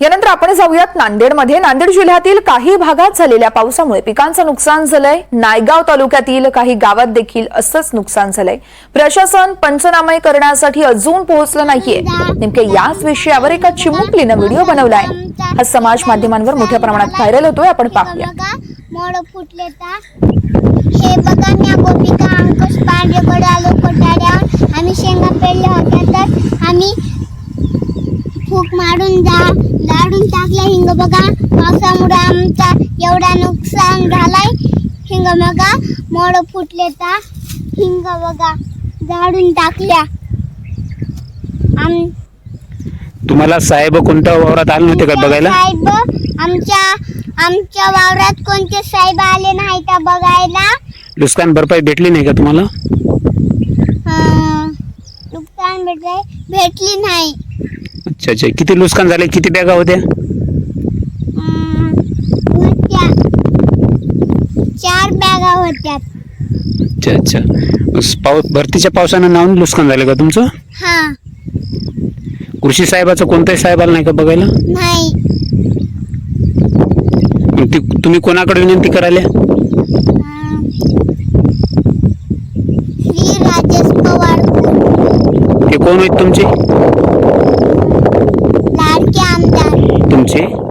यानंतर आपण जाऊयात नांदेडमध्ये. नांदेड जिल्ह्यातील काही भागात झालेल्या पावसामुळे पिकांचं नुकसान झालंय. नायगाव तालुक्यातील काही गावात देखील असंच नुकसान झालंय. प्रशासन पंचनामे करण्यासाठी अजून पोहोचलं नाहीये. नेमके याच विषयावर एका चिमुकलीनं व्हिडिओ बनवलाय. हा समाज माध्यमांवर मोठ्या प्रमाणात व्हायरल होतोय. आपण पाहूया. मोड फुटले हे बघा मारून जा. लाडून टाकल्या हिंग बघा. पावसामुळे आमचा एवढा नुकसान झालाय. हिंग बघा. मोड फुटले तर हिंग बघा. झाडून टाकल्या. आम तुम्हाला साहेब कोणत्या वावरात आले नव्हते का बघायला? साहेब आमच्या आमच्या वावरात कोणते साहेब आले नाही का बघायला? नुकसान भरपाई भेटली नाही का तुम्हाला? अं, नुकसान भेटले भेटली नाही. अच्छा अच्छा. किती नुकसान झाले? किती बॅगा होत्या? चार बॅगा होत्या. अच्छा अच्छा. स- पाऊस भरतीच्या पावसानं नावून नुकसान झालं का तुमचं? हा. कृषी साहेबाचं कोणत्याही साहेब आलं नाही का बघायला? नाही. मग ती तुम्ही कोणाकडे विनंती करायला? अं, श्री राजेश पवार. ते कोण आहेत तुमचे? escuché